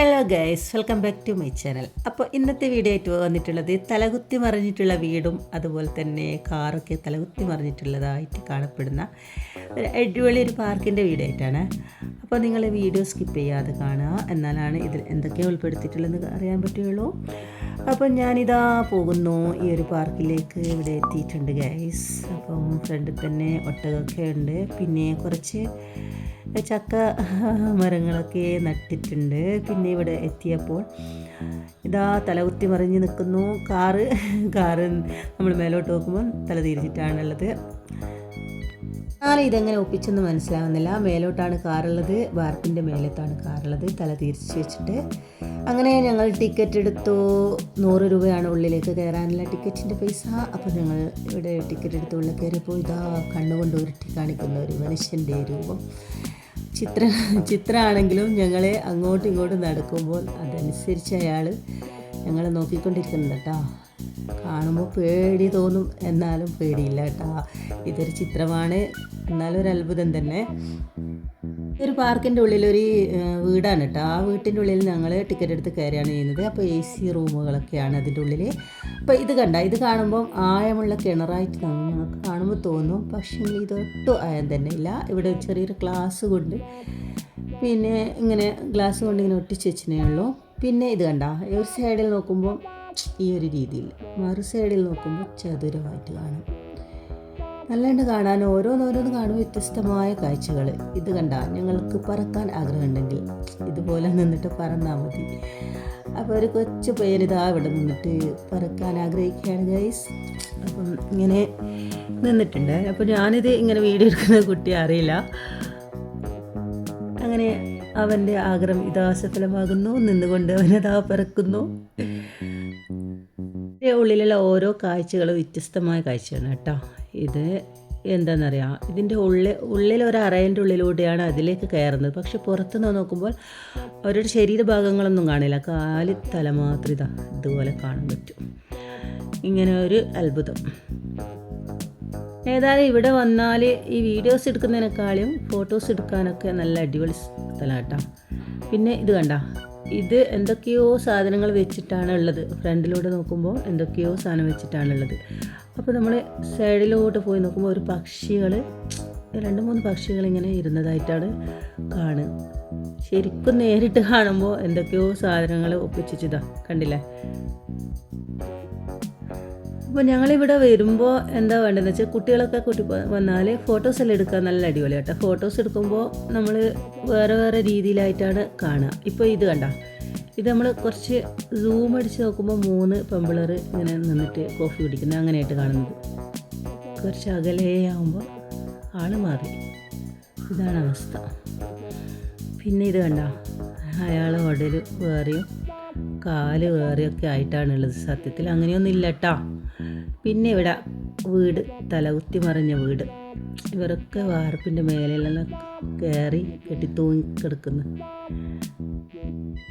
Hello guys welcome back to my channel. അപ്പോൾ ഇന്നത്തെ video ആയിട്ട് വന്നിട്ടുള്ളത് തലകുത്തി മറിഞ്ഞിട്ടുള്ള വീടും അതുപോലെ തന്നെ കാറൊക്കെ തലകുത്തി മറിഞ്ഞിട്ടുള്ളതായിട്ട് കാണപ്പെടുന്ന ഒരു അടിപൊളി ഒരു പാർക്കിന്റെ വീഡിയോ അപ്പോൾ നിങ്ങൾ വീഡിയോ സ്കിപ്പ് ചെയ്യാതെ കാണുക. എന്നാലാണ് ഇതിൽ എന്തൊക്കെ ഉൾപ്പെടുത്തിയിട്ടുള്ളതെന്ന് അറിയാൻ പറ്റുകയുള്ളൂ. അപ്പോൾ ഞാനിതാ പോകുന്നു ഈ ഒരു പാർക്കിലേക്ക്. ഇവിടെ എത്തിയിട്ടുണ്ട് ഗൈസ്. അപ്പം ഫ്രണ്ടിൽ തന്നെ ഒട്ടകമൊക്കെ ഉണ്ട്. പിന്നെ കുറച്ച് ചക്ക മരങ്ങളൊക്കെ നട്ടിട്ടുണ്ട്. പിന്നെ ഇവിടെ എത്തിയപ്പോൾ ഇതാ തലകുത്തി മറിഞ്ഞ് നിൽക്കുന്നു. കാറ് കാറ് നമ്മൾ മേലോട്ട് നോക്കുമ്പോൾ തല തിരിച്ചിട്ടാണുള്ളത്. എന്നാലും ഇതെങ്ങനെ ഒപ്പിച്ചൊന്നും മനസ്സിലാവുന്നില്ല. മേലോട്ടാണ് കാറുള്ളത് വാർപ്പിന്റെ മേലത്താണ് കാറുള്ളത്. തല തിരിച്ചു വെച്ചിട്ട് അങ്ങനെ ഞങ്ങൾ ടിക്കറ്റ് എടുത്തു. നൂറ് രൂപയാണ് ഉള്ളിലേക്ക് കയറാനുള്ള ടിക്കറ്റിന്റെ പൈസ. അപ്പോൾ ഞങ്ങൾ ഇവിടെ ടിക്കറ്റ് എടുത്ത് ഉള്ളിൽ കയറിയപ്പോൾ ഇതാ കണ്ണുകൊണ്ട് ഉരുട്ടി കാണിക്കുന്ന ഒരു മനുഷ്യന്റെ രൂപം. ചിത്ര ചിത്രമാണെങ്കിലും ഞങ്ങളെ അങ്ങോട്ടും ഇങ്ങോട്ടും നടക്കുമ്പോൾ അതനുസരിച്ച് അയാൾ ഞങ്ങളെ നോക്കിക്കൊണ്ടിരിക്കുന്നുണ്ട് കേട്ടോ. കാണുമ്പോൾ പേടി തോന്നും. എന്നാലും പേടിയില്ല കേട്ടോ. ഇതൊരു ചിത്രമാണ്. എന്നാലും ഒരു അത്ഭുതം തന്നെ. ഒരു പാർക്കിന്റെ ഉള്ളിലൊരു വീടാണ് കേട്ടോ ആ വീട്ടിന്റെ ഉള്ളിൽ ഞങ്ങൾ ടിക്കറ്റ് എടുത്ത് കയറിയാണ് ചെയ്യുന്നത്. അപ്പോൾ എ സി റൂമുകളൊക്കെയാണ് അതിന്റെ ഉള്ളിൽ അപ്പോൾ ഇത് കണ്ട ഇത് കാണുമ്പം ആയമുള്ള കിണറായിട്ട് ഞങ്ങൾക്ക് കാണുമ്പോൾ തോന്നും. പക്ഷേ ഇതൊട്ടും ആയം തന്നെ ഇല്ല. ഇവിടെ ചെറിയൊരു ഗ്ലാസ് കൊണ്ട് പിന്നെ ഇങ്ങനെ ഗ്ലാസ് കൊണ്ട് ഇങ്ങനെ ഒട്ടിച്ച് വെച്ചിനേ ഉള്ളൂ. പിന്നെ ഇത് കണ്ട ഒരു സൈഡിൽ നോക്കുമ്പോൾ ഈ ഒരു രീതിയിൽ മറു സൈഡിൽ നോക്കുമ്പോൾ ചതുരമായിട്ട് കാണും. നല്ലണ്ട് കാണാൻ ഓരോന്നോരോന്ന് കാണുമ്പോൾ വ്യത്യസ്തമായ കാഴ്ചകൾ. ഇത് കണ്ട ഞങ്ങൾക്ക് പറക്കാൻ ആഗ്രഹമുണ്ടെങ്കിൽ ഇതുപോലെ നിന്നിട്ട് പറന്നാൽ മതി. അപ്പോൾ ഒരു കൊച്ചു പേരിതാ ഇവിടെ നിന്നിട്ട് പറക്കാൻ ആഗ്രഹിക്കുകയാണ് ഗൈസ് അപ്പം ഇങ്ങനെ നിന്നിട്ടുണ്ട്. അപ്പോൾ ഞാനിത് ഇങ്ങനെ വീഡിയോ എടുക്കുന്ന കുട്ടി അറിയില്ല. അങ്ങനെ അവന്റെ ആഗ്രഹം ഇതാ സഫലമാകുന്നു. നിന്നുകൊണ്ട് അവനതാ പറക്കുന്നു. ഉള്ളിലുള്ള ഓരോ കാഴ്ചകളും വ്യത്യസ്തമായ കാഴ്ചയാണ് കേട്ടോ. ഇത് എന്താണെന്നറിയാം ഇതിന്റെ ഉള്ളിൽ ഉള്ളിൽ ഒരു അറേന്റെ ഉള്ളിലൂടെയാണ് അതിലേക്ക് കയറുന്നത്. പക്ഷെ പുറത്തുനിന്ന് നോക്കുമ്പോൾ അവരുടെ ശരീരഭാഗങ്ങളൊന്നും കാണില്ല. കാൽ തല മാത്രം ഇതാ ഇതുപോലെ കാണാൻ പറ്റും. ഇങ്ങനെ ഒരു അത്ഭുതം. ഏതായാലും ഇവിടെ വന്നാൽ ഈ വീഡിയോസ് എടുക്കുന്നതിനേക്കാളും ഫോട്ടോസ് എടുക്കാനൊക്കെ നല്ല അടിപൊളി സ്ഥലം കേട്ടോ പിന്നെ ഇത് കണ്ട ഇത് എന്തൊക്കെയോ സാധനങ്ങൾ വെച്ചിട്ടാണ് ഉള്ളത്. ഫ്രണ്ടിലൂടെ നോക്കുമ്പോൾ എന്തൊക്കെയോ സാധനം വെച്ചിട്ടാണ് ഉള്ളത്. അപ്പോൾ നമ്മൾ സൈഡിലോട്ട് പോയി നോക്കുമ്പോൾ ഒരു പക്ഷികൾ രണ്ട് മൂന്ന് പക്ഷികൾ ഇങ്ങനെ ഇരുന്നതായിട്ടാണ് കാണുക. ശരിക്കും നേരിട്ട് കാണുമ്പോൾ എന്തൊക്കെയോ സാധനങ്ങൾ ഒപ്പിച്ചിതാ കണ്ടില്ലേ? അപ്പോൾ ഞങ്ങളിവിടെ വരുമ്പോൾ എന്താ വേണ്ടതെന്ന് വെച്ചാൽ കുട്ടികളൊക്കെ കൂട്ടി വന്നാൽ ഫോട്ടോസ് എല്ലാം എടുക്കാൻ നല്ല അടിപൊളി കേട്ടോ ഫോട്ടോസ് എടുക്കുമ്പോൾ നമ്മൾ വേറെ വേറെ രീതിയിലായിട്ടാണ് കാണുക ഇപ്പോൾ ഇത് കണ്ട. ഇത് നമ്മൾ കുറച്ച് സൂം അടിച്ച് നോക്കുമ്പോൾ മൂന്ന് പെമ്പിളർ ഇങ്ങനെ നിന്നിട്ട് കോഫി കുടിക്കുന്നത് അങ്ങനെയായിട്ട് കാണുന്നത്. കുറച്ച് അകലെയാകുമ്പോൾ ആൾ മാറി. ഇതാണ് അവസ്ഥ. പിന്നെ ഇത് കണ്ട. അയാൾ ഉടൽ വേറെയും കാൽ വേറെയൊക്കെ ആയിട്ടാണുള്ളത് സത്യത്തിൽ. അങ്ങനെയൊന്നും ഇല്ല കേട്ടോ പിന്നെ ഇവിടെ വീട് തലകുത്തി മറിഞ്ഞ വീട്. ഇവരൊക്കെ വാർപ്പിന്റെ മേലെല്ലാം കയറി കെട്ടി തൂങ്ങി കിടക്കുന്നു.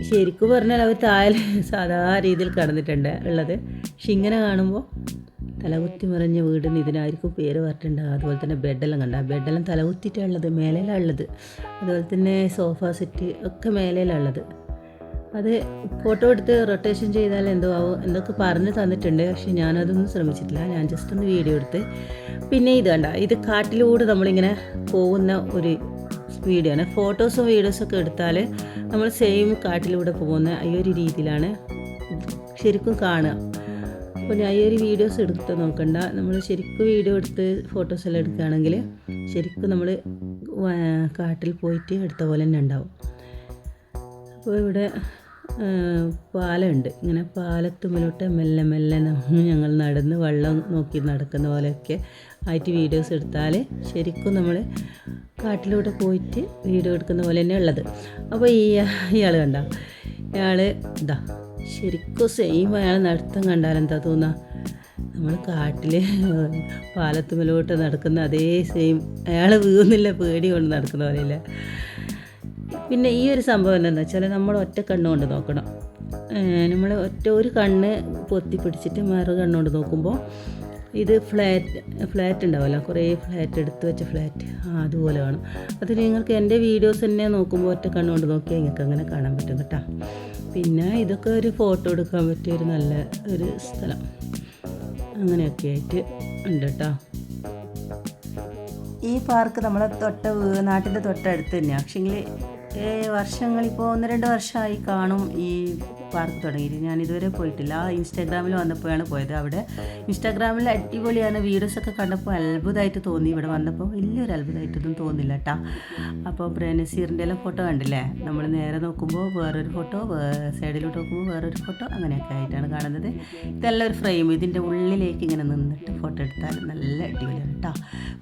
ശരിക്കും പറഞ്ഞാൽ അവർ താഴെ സാധാ രീതിയിൽ കടന്നിട്ടുണ്ട് ഉള്ളത്. പക്ഷെ ഇങ്ങനെ കാണുമ്പോൾ തലകുത്തി മറിഞ്ഞ വീടിന് ഇതിനായിരിക്കും പേര് പറഞ്ഞിട്ടുണ്ട്. അതുപോലെ തന്നെ ബെഡെല്ലാം കണ്ട? ബെഡെല്ലാം തലകുത്തിയിട്ടാണ് ഉള്ളത് മേലേലാണ് ഉള്ളത്. അതുപോലെ തന്നെ സോഫ സെറ്റ് ഒക്കെ മേലേലാണ് ഉള്ളത്. അത് ഫോട്ടോ എടുത്ത് റൊട്ടേഷൻ ചെയ്താൽ എന്തോ ആവും എന്നൊക്കെ പറഞ്ഞ് തന്നിട്ടുണ്ട്. പക്ഷെ ഞാനതൊന്നും ശ്രമിച്ചിട്ടില്ല. ഞാൻ ജസ്റ്റ് ഒന്ന് വീഡിയോ എടുത്ത് പിന്നെ ഇത് കണ്ട? ഇത് കാട്ടിലൂടെ നമ്മളിങ്ങനെ പോകുന്ന ഒരു വീഡിയോ ആണ്. ഫോട്ടോസും വീഡിയോസും ഒക്കെ എടുത്താൽ നമ്മൾ സെയിം കാട്ടിലൂടെ പോകുന്ന ഈ ഒരു രീതിയിലാണ് ശരിക്കും കാണുക. അപ്പോൾ ഞാൻ ഈ ഒരു വീഡിയോസ് എടുത്ത് നോക്കണ്ട. നമ്മൾ ശരിക്കും വീഡിയോ എടുത്ത് ഫോട്ടോസ് എല്ലാം എടുക്കുകയാണെങ്കിൽ ശരിക്കും നമ്മൾ കാട്ടിൽ പോയിട്ട് എടുത്ത പോലെ തന്നെ ഉണ്ടാവും. അപ്പോൾ ഇവിടെ പാലമുണ്ട്. ഇങ്ങനെ പാലത്തുമ്മിലോട്ട് മെല്ലെ മെല്ലെ ഞങ്ങൾ നടന്ന് വെള്ളം നോക്കി നടക്കുന്ന പോലെയൊക്കെ ആയിട്ട് വീഡിയോസ് എടുത്താൽ ശരിക്കും നമ്മൾ കാട്ടിലൂടെ പോയിട്ട് വീഡിയോ എടുക്കുന്ന പോലെ തന്നെ ഉള്ളത്. അപ്പോൾ ഈ ഇയാൾ കണ്ട? ഇയാൾ ഇതാ ശരിക്കും സെയിം അയാൾ നടത്തം കണ്ടാൽ എന്താ തോന്നുക? നമ്മൾ കാട്ടിൽ പാലത്തുമ്മിലോട്ട് നടക്കുന്ന അതേ സെയിം അയാൾ വീഴുന്നില്ല പേടി കൊണ്ട് നടക്കുന്ന പോലെയില്ല? പിന്നെ ഈ ഒരു സംഭവം എന്താണെന്ന് വെച്ചാൽ നമ്മൾ ഒറ്റ കണ്ണുകൊണ്ട് നോക്കണം. നമ്മൾ ഒറ്റ ഒരു കണ്ണ് പൊത്തി പിടിച്ചിട്ട് മറു കണ്ണുകൊണ്ട് നോക്കുമ്പോൾ ഇത് ഫ്ലാറ്റ് ഫ്ലാറ്റ് ഉണ്ടാവുമല്ലോ കുറേ ഫ്ലാറ്റ് എടുത്തു വെച്ച ഫ്ലാറ്റ് ആ അതുപോലെ കാണും അത് നിങ്ങൾക്ക് എന്റെ വീഡിയോസ് തന്നെ നോക്കുമ്പോൾ ഒറ്റ കണ്ണുകൊണ്ട് നോക്കിയാൽ നിങ്ങൾക്ക് അങ്ങനെ കാണാൻ പറ്റും കേട്ടോ. പിന്നെ ഇതൊക്കെ ഒരു ഫോട്ടോ എടുക്കാൻ പറ്റിയ ഒരു നല്ല ഒരു സ്ഥലം. അങ്ങനെയൊക്കെ ആയിട്ട് ഉണ്ട് കേട്ടോ. ഈ പാർക്ക് നമ്മളെ തൊട്ട നാട്ടിന്റെ തൊട്ടടുത്ത് തന്നെയാണ് പക്ഷേങ്കിൽ വർഷങ്ങളിപ്പോൾ ഒന്ന് രണ്ട് വർഷമായി കാണും ഈ പാർക്ക് തുടങ്ങിയിട്ട്. ഞാൻ ഇതുവരെ പോയിട്ടില്ല ഇൻസ്റ്റാഗ്രാമിൽ വന്നപ്പോഴാണ് പോയത്. അവിടെ ഇൻസ്റ്റാഗ്രാമിൽ അടിപൊളിയാണ്. വീഡിയോസൊക്കെ കണ്ടപ്പോൾ അത്ഭുതമായിട്ട് തോന്നി. ഇവിടെ വന്നപ്പോൾ വലിയൊരു അത്ഭുതമായിട്ടൊന്നും തോന്നില്ല കേട്ടാ അപ്പോൾ പ്രേനസീറിന്റെ എല്ലാം ഫോട്ടോ കണ്ടില്ലേ? നമ്മൾ നേരെ നോക്കുമ്പോൾ വേറൊരു ഫോട്ടോ സൈഡിലോട്ട് നോക്കുമ്പോൾ വേറൊരു ഫോട്ടോ അങ്ങനെയൊക്കെ ആയിട്ടാണ് കാണുന്നത്. ഇതെല്ലാം ഒരു ഫ്രെയിം. ഇതിന്റെ ഉള്ളിലേക്ക് ഇങ്ങനെ നിന്നിട്ട് ഫോട്ടോ എടുത്താൽ നല്ല അടിപൊളിയാണ് കേട്ടോ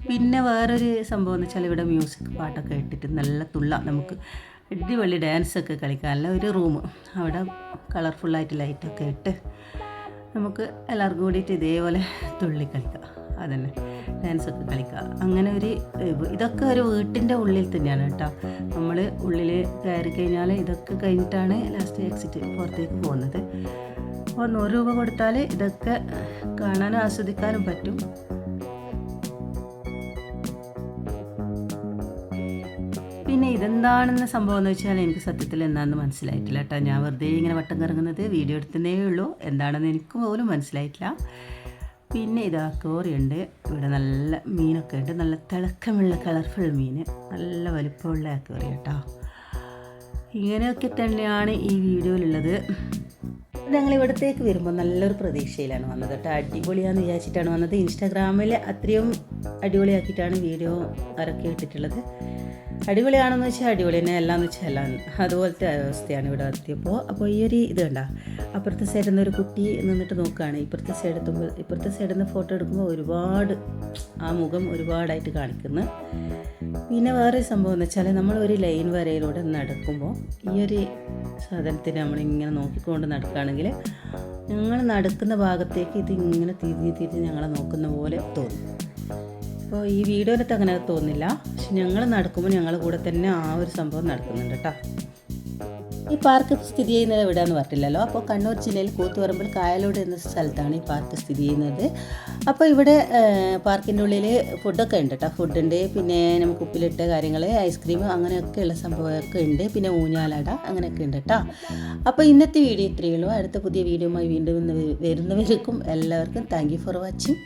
പിന്നെ വേറൊരു സംഭവം എന്ന് വെച്ചാൽ ഇവിടെ മ്യൂസിക് പാട്ടൊക്കെ ഇട്ടിട്ട് നല്ല തുള്ള നമുക്ക്. അടിപൊളി ഡാൻസൊക്കെ കളിക്കാനുള്ള ഒരു റൂം. അവിടെ കളർഫുള്ളായിട്ട് ലൈറ്റൊക്കെ ഇട്ട് നമുക്ക് എല്ലാവർക്കും കൂടിയിട്ട് ഇതേപോലെ തുള്ളി കളിക്കാം. അതന്നെ. ഡാൻസൊക്കെ കളിക്കുക അങ്ങനെ ഒരു ഇതൊക്കെ ഒരു വീട്ടിന്റെ ഉള്ളിൽ തന്നെയാണ് കേട്ടോ. നമ്മൾ ഉള്ളിൽ കയറി കഴിഞ്ഞാൽ ഇതൊക്കെ കഴിഞ്ഞിട്ടാണ് ലാസ്റ്റ് എക്സിറ്റ് പുറത്തേക്ക് പോകുന്നത്. അപ്പോൾ നൂറ് രൂപ കൊടുത്താൽ ഇതൊക്കെ കാണാനും ആസ്വദിക്കാനും പറ്റും. പിന്നെ ഇതെന്താണെന്ന സംഭവം എന്ന് വെച്ചാൽ എനിക്ക് സത്യത്തിൽ എന്താണെന്ന് മനസ്സിലായിട്ടില്ല കേട്ടോ. ഞാൻ വെറുതെ ഇങ്ങനെ വട്ടം കറങ്ങുന്നത് വീഡിയോ എടുത്തതേ ഉള്ളൂ. എന്താണെന്ന് എനിക്ക് പോലും മനസ്സിലായിട്ടില്ല. പിന്നെ ഇതാ കോറിയുണ്ട് ഇവിടെ നല്ല മീനൊക്കെ ഉണ്ട്. നല്ല തിളക്കമുള്ള കളർഫുൾ മീൻ. നല്ല വലുപ്പമുള്ള കോറി കേട്ടോ ഇങ്ങനെയൊക്കെ തന്നെയാണ് ഈ വീഡിയോയിലുള്ളത്. ഞങ്ങൾ ഇവിടത്തേക്ക് വരുമ്പോൾ നല്ലൊരു പ്രതീക്ഷയിലാണ് വന്നത് കേട്ടോ. അടിപൊളിയാന്ന് വിചാരിച്ചിട്ടാണ് വന്നത്. ഇൻസ്റ്റാഗ്രാമിൽ അത്രയും അടിപൊളിയാക്കിയിട്ടാണ് വീഡിയോ ഇറക്കി ഇട്ടിട്ടുള്ളത്. അടിപൊളിയാണെന്ന് വെച്ചാൽ അടിപൊളി തന്നെ അല്ലാന്ന് വെച്ചാൽ അല്ല അതുപോലത്തെ അവസ്ഥയാണ് ഇവിടെ എത്തിയപ്പോൾ അപ്പോൾ ഈ ഒരു ഇത് കണ്ട അപ്പുറത്തെ സൈഡിൽ നിന്ന് ഒരു കുട്ടി നിന്നിട്ട് നോക്കുകയാണ് ഇപ്പുറത്തെ സൈഡ് എത്തുമ്പോൾ ഇപ്പുറത്തെ സൈഡിൽ നിന്ന് ഫോട്ടോ എടുക്കുമ്പോൾ ഒരുപാട് ആ മുഖം ഒരുപാടായിട്ട് കാണിക്കുന്നു. പിന്നെ വേറെ സംഭവം എന്ന് വെച്ചാൽ നമ്മൾ ഒരു ലൈൻ വരയിലൂടെ നടക്കുമ്പോൾ ഈ ഒരു സാധനത്തിന് നമ്മളിങ്ങനെ നോക്കിക്കൊണ്ട് നടക്കുകയാണെങ്കിൽ ഞങ്ങൾ നടക്കുന്ന ഭാഗത്തേക്ക് ഇത് ഇങ്ങനെ തിരിഞ്ഞ് തിരിഞ്ഞ് ഞങ്ങളെ നോക്കുന്ന പോലെ തോന്നും. അപ്പോൾ ഈ വീഡിയോയിലത്തെ അങ്ങനെ തോന്നില്ല. പക്ഷെ ഞങ്ങൾ നടക്കുമ്പോൾ ഞങ്ങളുടെ കൂടെ തന്നെ ആ ഒരു സംഭവം നടക്കുന്നുണ്ട് കേട്ടോ. ഈ പാർക്ക് സ്ഥിതി ചെയ്യുന്നത് എവിടെയാന്ന് പറഞ്ഞില്ലല്ലോ അപ്പോൾ കണ്ണൂർ ജില്ലയിൽ കൂത്തുപറമ്പിൽ കായലോട് എന്ന സ്ഥലത്താണ് ഈ പാർക്ക് സ്ഥിതി ചെയ്യുന്നത്. അപ്പോൾ ഇവിടെ പാർക്കിന്റെ ഉള്ളിൽ ഫുഡൊക്കെ ഉണ്ട് കേട്ടോ. ഫുഡുണ്ട് പിന്നെ നമുക്ക് ഉപ്പിലിട്ട കാര്യങ്ങൾ ഐസ്ക്രീം അങ്ങനെയൊക്കെയുള്ള സംഭവമൊക്കെ ഉണ്ട്. പിന്നെ ഊഞ്ഞാലട അങ്ങനെയൊക്കെ ഉണ്ട് കേട്ടോ. അപ്പോൾ ഇന്നത്തെ വീഡിയോ ഇത്രയേ ഉള്ളൂ. അടുത്ത പുതിയ വീഡിയോയുമായി വീണ്ടും വരുന്നവർക്കും എല്ലാവർക്കും താങ്ക് ഫോർ വാച്ചിങ്